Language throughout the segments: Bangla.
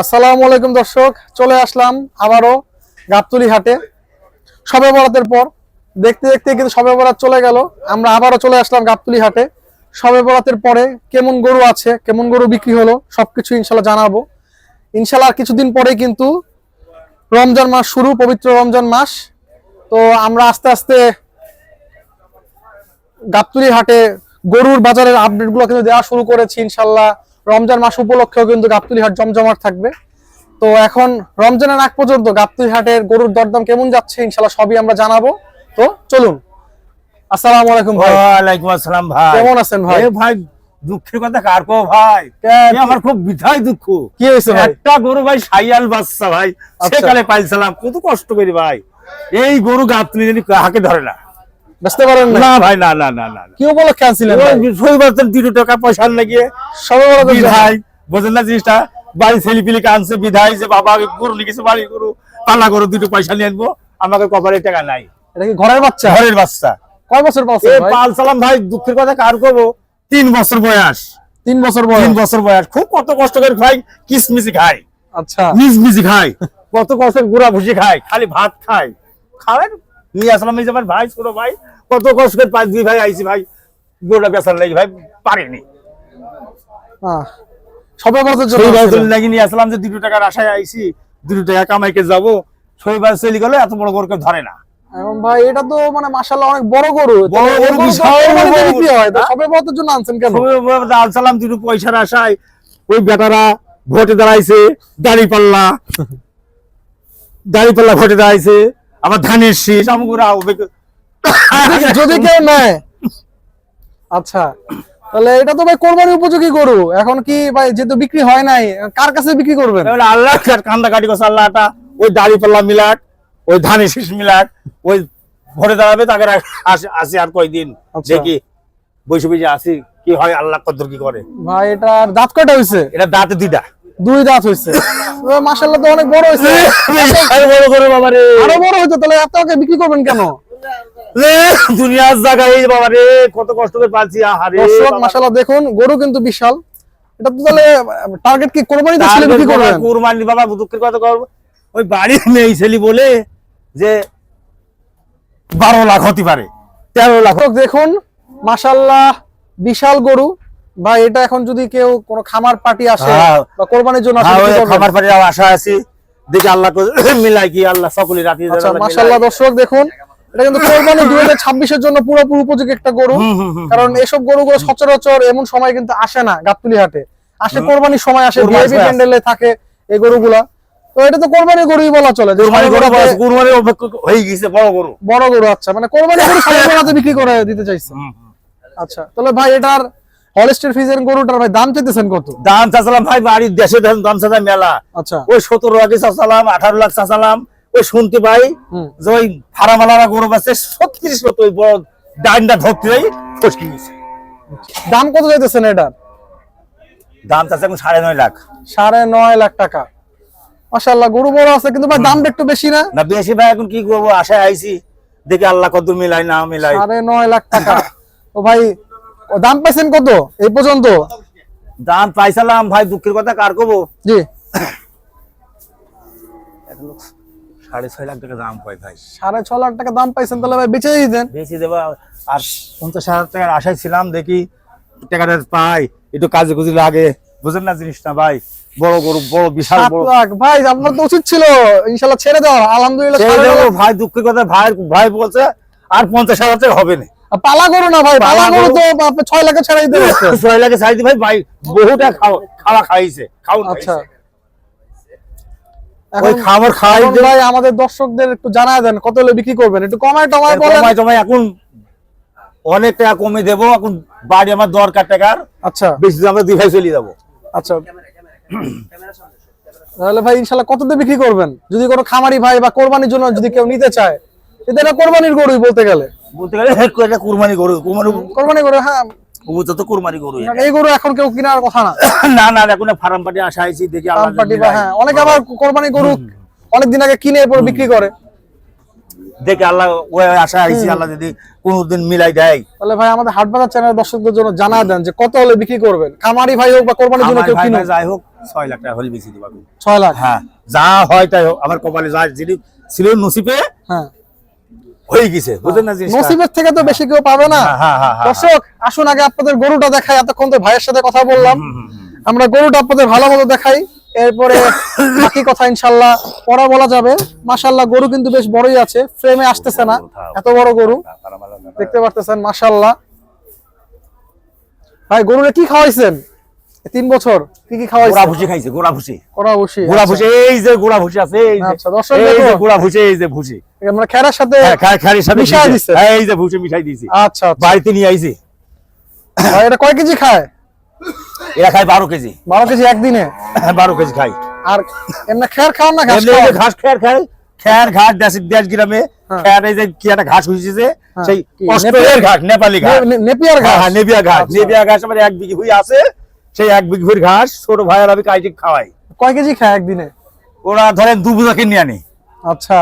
আসসালামু আলাইকুম দর্শক, চলে আসলাম আবারও গাবতলি হাটে। সবে বরাতের পর, দেখতে দেখতে কিন্তু সবে বরাত চলে গেল। আমরা আবারও চলে আসলাম গাবতলি হাটে। সবে বরাতের পরে কেমন গরু আছে, কেমন গরু বিক্রি হলো, সবকিছু ইনশাল্লাহ জানাব। ইনশাল্লাহ কিছুদিন পরেই কিন্তু রমজান মাস শুরু, পবিত্র রমজান মাস। তো আমরা আস্তে আস্তে গাবতলি হাটে গরুর বাজারের আপডেটগুলো কিন্তু দেওয়া শুরু করেছি ইনশাল্লাহ। রমজান মাস উপলক্ষেও কিন্তু গাবতলি হাট জমজমাট থাকবে। তো এখন রমজানের আগ পর্যন্ত গাবতলি হাটের গরুর দরদাম কেমন যাচ্ছে ইনশাল্লাহ সবই আমরা জানাব। তো চলুন। আসসালামু আলাইকুম ভাই। ওয়ালাইকুম আসসালাম ভাই। কেমন আছেন ভাই? ভাই দুঃখের কথা কার কো ভাই আমার খুব বিধায় দুঃখ। কি হয়েছে ভাই? একটা গরু ভাই সাইয়াল বাচ্চা ভাই আচ্ছা। সেকালে পাইছিলাম কত কষ্ট করি ভাই। এই গরু গাতলি জানি হাকে ধরে না। বুঝতে পারেন না। না ভাই না না না না কি উপলক্ষে আনছিলেন ভাই? দুটো টাকা পয়সা লাগিয়ে সবে বরাতের বোঝেন না জিনিসটা? বাড়ি ছেলে আনছে বিধায় যে বাবা গরু নিয়ে বাড়ি গরু পালা গরু দুটো পয়সা নিয়ে আনব। আমাকে কপালে টাকা নাই। এটা কি ঘরের বাচ্চা? ঘরের বাচ্চা। কয় বছর পালছে পাল সালাম ভাই দুঃখের কথা কার করব? তিন বছর বয়স। তিন বছর বয়স। তিন বছর বয়স। খুব কত কষ্ট করে খাই কিসমিসি খাই। আচ্ছা। মিসমিসি খাই। কত কষ্ট গুড়া ভুসি খাই খালি ভাত খাই। খাবেন? নিয়ে আসলাম এই যে আমার ভাই ছোট ভাই। কত কষ্ট করে পাঁচ দুই ভাই আইছি ভাই গোটা বেচার লাগি ভাই পারিনি। আসলাম যে দুটো টাকার আশায় আইছি দুটো টাকা কামাইকে যাব। শনিবার চলে গেলে এত বড় গরুকে ধরে না। এখন ভাই এটা তো মানে মাশাআল্লাহ অনেক বড় গরু। বড় গরু, গরু তো বিশাল কোরবানিতে বড় বিক্রি হয়? সবে বরাতের জন্য আনছেন কেন? দুটো পয়সার আশায় ওই বেটারা ভোটে দাঁড়াইছে দাড়ি পাল্লা দাড়ি পাল্লা ভোটে দাঁড়াইছে আবার ধানের শীষ আমগুরা যদি- কেউ নেয়। আচ্ছা তাহলে এটা তো ভাই কোরবানি উপযোগী গরু। এখন কি ভাই যেহেতু বিক্রি হয় নাই কার কাছে বিক্রি করবেন? আল্লাহ কান্দা কাটি করছে আল্লাহটা ওই দাড়ি পাল্লা মিলাক ওই শীষ মিলাক ওই ভোটে দাঁড়াবে তাকে আসি- আর কয়দিন আচ্ছা। দেখি বসে বসে আসি কি হয় আল্লাহ কি করে? ভাই এটার দাঁত কয়টা হয়েছে এটা দাঁতে দুইটা। দুই দাঁত হয়েছে মাসাল্লাহ তো অনেক বড় আরে বড় করে বাবা রে আরও বড় হইতো তাহলে এত আগে বিক্রি করবেন কেন? দুনিয়ার জায়গায় বাবা রে কত কষ্ট করে পাচ্ছি আহারে দর্শক। মাসাল্লাহ দেখুন গরু কিন্তু বিশাল। এটা তো তাহলে টার্গেট কি কোরবানিতে ছিল বিক্রি করবেন? কুরবানি বাবা দুঃখের কথা করব ওই বাড়ির মেয়ে ছেলে বলে যে বারো লাখ হতে পারে। তেরো লাখ। দর্শক দেখুন মাসাল্লাহ বিশাল গরু। ভাই এটা এখন যদি কেউ কোনো খামার পার্টি আসে হ্যাঁ। বা কোরবানির জন্য আসে হ্যাঁ, ওই করবেন। আশা আছি। দেখি আল্লাহ মিলাই কি আল্লাহ সকলে রাতে আচ্ছা মাশাআল্লাহ দর্শক দেখুন এটা কিন্তু কোরবানি দুই হাজার ছাব্বিশের জন্য পুরোপুরি উপযোগী একটা গরু। কারণ এসব গরুগুলো সচরাচর এমন সময় কিন্তু আসে না গাবতলি হাটে আসে কোরবানির সময় আসে কোরবানির ভিআইপি প্যান্ডেলে থাকে এই গরুগুলা। তো এটা তো কোরবানি গরুই বলা চলে। অপেক্ষা হয়ে গেছে বড় গরু। বড় গরু আচ্ছা। মানে কোরবানি গরু সবে বিক্রি করে দিতে চাইছে। আচ্ছা তাহলে ভাই এটার হলিস্টার ফিজের গরুটার ভাই দাম চাইতেছেন কত? দাম চাচালাম ভাই বাড়ির দেশে দাম চাচা মেলা। আচ্ছা। ওই সতেরো লাখ চাচালাম আঠারো লাখ চাচালাম। ওই শুনতে পাই যে ওই ফারামালারা গরু বাচ্চা ছত্রিশ মতো ওই বড় ডাইনটা ধরতে যাই ফসকে গেছে। দাম কত চাইতেছেন এটার? দাম চাচ্ছে এখন সাড়ে নয় লাখ। সাড়ে নয় লাখ টাকা। মাশাআল্লাহ গরু বড় আছে কিন্তু ভাই দামটা একটু বেশি না? না বেশি ভাই এখন কি করব? আশায় আইছি দেখি আল্লাহ কত মিলাই না মিলাই সাড়ে নয় লাখ টাকা। তো ভাই ও দাম পাইছেন কত এই পর্যন্ত? দাম পাইছিলাম ভাই দুঃখের কথা কার করব জি। সাড়ে ছয় লাখ টাকা দাম পাই ভাই। সাড়ে ছ লাখ টাকা দাম পাইছেন তাহলে ভাই বেঁচে দিতেন। বেশি দেবো আর পঞ্চাশ হাজার টাকার আশায় ছিলাম দেখি টাকাটা পাই একটু কাজে কুজি লাগে। বুঝেন না জিনিসটা ভাই বড় গরু বড় বিশাল বড় ভাই আপনার তো উচিত ছিল ইনশাল্লাহ ছেড়ে দেওয়া আলহামদুলিল্লাহ দেবো ভাই দুঃখের কথা ভাই ভাই বলছে আর পঞ্চাশ হাজার টাকা হবে না। পালা গরু না ভাই পালা গরু। তো আপনি ছয় লাখে ছেড়ে দিতে পারছেন। ছয় লাখে চাই ভাই ভাই বহুটা খাওয়া খাওয়া খাইছে খাওয়া আচ্ছা। ওই খাবার খাই ভাই আমাদের দর্শকদের একটু জানায় দেন কত হলে বিক্রি করবেন? একটু কমায় টমায় বলেন। কমাই টমাই এখন অনেক টাকা কমে দেবো এখন বাড়ি আমার দরকার টাকার। আচ্ছা। বেশি দামে দুই ভাই চলে যাব। আচ্ছা। তাহলে ভাই ইনশাল্লাহ কততে বিক্রি করবেন? যদি কোনো খামারি ভাই বা কোরবানির জন্য যদি কেউ নিতে চায় এটা কোরবানির গরুই বলতে গেলে। বলতে গেলে কুরবানি গরু কুরবানি কোরবানি গরু হ্যাঁ। কবুতর তো কুরবানি গরু এই গরু এখন কেউ কেনার কথা না। না না এখন ফার্ম পাটি আসা আইছি দেখি বা মিলাই। হ্যাঁ অনেকে আবার কোরবানি গরু অনেকদিন আগে কিনে এরপর বিক্রি করে। দেখি আল্লাহ ওই আশা আইছি আল্লাহ যদি কোনোদিন মিলাই দেয়। তাহলে ভাই আমাদের হাট বাজার চ্যানেল দর্শকদের জন্য জানা দেন যে কত হলে বিক্রি করবেন। খামারি ভাই হোক বা কোরবানির জন্য কেউ ভাই যাই হোক ছয় লাখ টাকা হলে বেশি দেবো আমি। ছয় লাখ? হ্যাঁ যা হয় তাই হোক, আমার কপালে যা যদি ছিল নসিবে হ্যাঁ। হয়ে গেছে বুঝলেন না জিনিসটা? নসিবের থেকে তো বেশি কেউ পাবে না। হ্যাঁ, হ্যাঁ, হ্যাঁ, হ্যাঁ। দর্শক আসুন আগে আপনাদের গরুটা দেখাই এতক্ষণ তো ভাইয়ের সাথে কথা বললাম। আমরা গরুটা আপনাদের ভালো মতো দেখাই। এরপরে বাকি কথা ইনশাল্লাহ পরে বলা যাবে। গরু কিন্তু বেশ বড়ই আছে ফ্রেমে আসতেছে না। এত বড় গরু। দেখতে পারতেছেন মাশাল্লাহ ভাই গরুরে কি খাওয়াইছেন? তিন বছর কি কি গোড়া খাওয়াইছেন? ভুসি খাইছে গোড়া ভুসি করা বসি গোড়া ভুসি এই যে গোড়া ভুসি আছে এই যে আচ্ছা, দর্শক এই যে গোড়া ভুসি এই যে ভুসি আমরা খেরার সাথে হ্যাঁ সাথে মিশায় দিছে। দিছে। হ্যাঁ, এই যে ভুসি মিশাই দিয়েছি আচ্ছা আচ্ছা। বাড়িতে নিয়ে আইছি। এটা কয় কেজি খায়? এরা খায় বারো কেজি। বারো কেজি একদিনে? বারো কেজি খাই আর এমনি খাওয়ান না ঘাস? ঘাস খেয়ার খায় খেয়ার ঘাস দেশ দেশ গ্রামে। হ্যাঁ। খেয়ার যে কি একটা ঘাস হয়েছে হ্যাঁ, সেই অস্ট্রেলিয়ার? ঘাস নেপালি নে- নেপিয়ার ঘাস হ্যাঁ ঘাস। আচ্ছা। ঘাস আমার এক বিঘি হয়ে আছে সেই এক বিঘি হয়ে ঘাস ছোট ভাই আর আমি কাইটি খাওয়াই। কয় কেজি খায় একদিনে? ওরা ধরেন দু বুঝাকে নিয়ে আনি। আচ্ছা।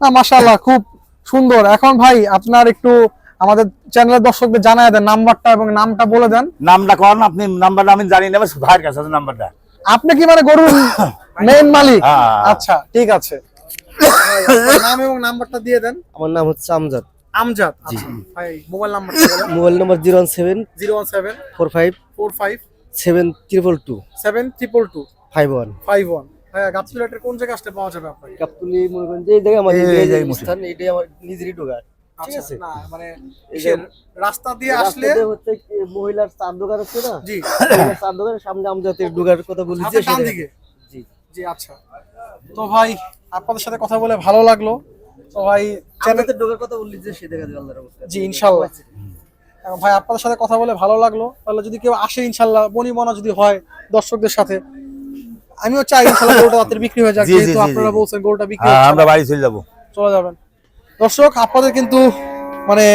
না মাশাআল্লাহ খুব সুন্দর। এখন ভাই আপনার একটু আমাদের চ্যানেলের দর্শকদের জানায় দেন নাম্বারটা এবং নামটা বলে দেন। নামটা কর আপনি? নাম্বারটা আমি জানি না ভাইয়ের কাছে আছে নাম্বারটা। আপনি কি মানে গরুর মেইন মালিক? হ্যাঁ। আচ্ছা ঠিক আছে। নাম এবং নাম্বারটা দিয়ে দেন। আমার নাম হচ্ছে আমজাদ। আমজাদ আচ্ছা। ভাই মোবাইল নাম্বারটা বলেন। Mobile number zero one seven zero one seven four five four five seven triple two seven triple two five one. Five one. হ্যাঁ কোন জায়গায় আসতে পাওয়া যাবে আপনাকে? কাপ্তুলি মনে করেন যে এই জায়গায় আমার এই- জায়গায় স্থান এইটাই আমার নিজেরই ঢোকার। ঠিক আচ্ছা আছে? না মানে রাস্তা দিয়ে আসলে হচ্ছে মহিলার চার দোকান আছে না? জি। চার দোকানের সামনে আমজাদের ঢোকার কথা বলি যে ডান দিকে? জি। জি আচ্ছা। তো ভাই আপনাদের সাথে কথা বলে ভালো লাগল। তো ভাই চ্যানেল আমজাদের ঢোকার কথা বললি যে সে দেখা যাবে আল্লাহর রহমতে। জি ইনশাল্লাহ ভাই আপনাদের সাথে কথা বলে ভালো লাগল। তাহলে যদি কেউ আসে ইনশাল্লাহ মনি বনিমনা যদি হয় দর্শকদের সাথে আমিও চাই ইনশাল্লাহ গরুটা তাড়াতাড়ি বিক্রি হয়ে যাক যেহেতু আপনারা বলছেন গরুটা বিক্রি হ্যাঁ, আমরা বাড়ি চলে যাব। চলে যাবেন। দর্শক আপনাদের কিন্তু মানে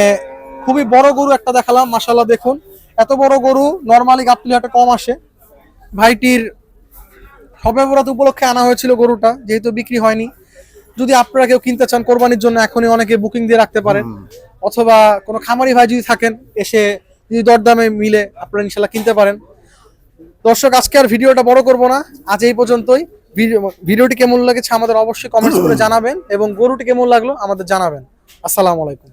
খুবই বড় গরু একটা দেখালাম মাশাল্লাহ দেখুন। এত বড় গরু নর্মালি গাবতলি হাটে কম আসে। ভাইটির সবে বরাত উপলক্ষে আনা হয়েছিল গরুটা যেহেতু বিক্রি হয়নি। যদি আপনারা কেউ কিনতে চান কোরবানির জন্য এখনই অনেকে বুকিং দিয়ে রাখতে পারেন। অথবা কোনো খামারি ভাই যদি থাকেন এসে যদি দরদামে মিলে আপনারা ইনশাল্লাহ কিনতে পারেন। দর্শক আজকে আর ভিডিওটা বড় করব না। আজ এই পর্যন্তই। ভিডিও- ভিডিওটি কেমন লেগেছে আমাদের অবশ্যই কমেন্টস করে জানাবেন এবং গরুটি কেমন লাগল আমাদের জানাবেন। আসসালামু আলাইকুম।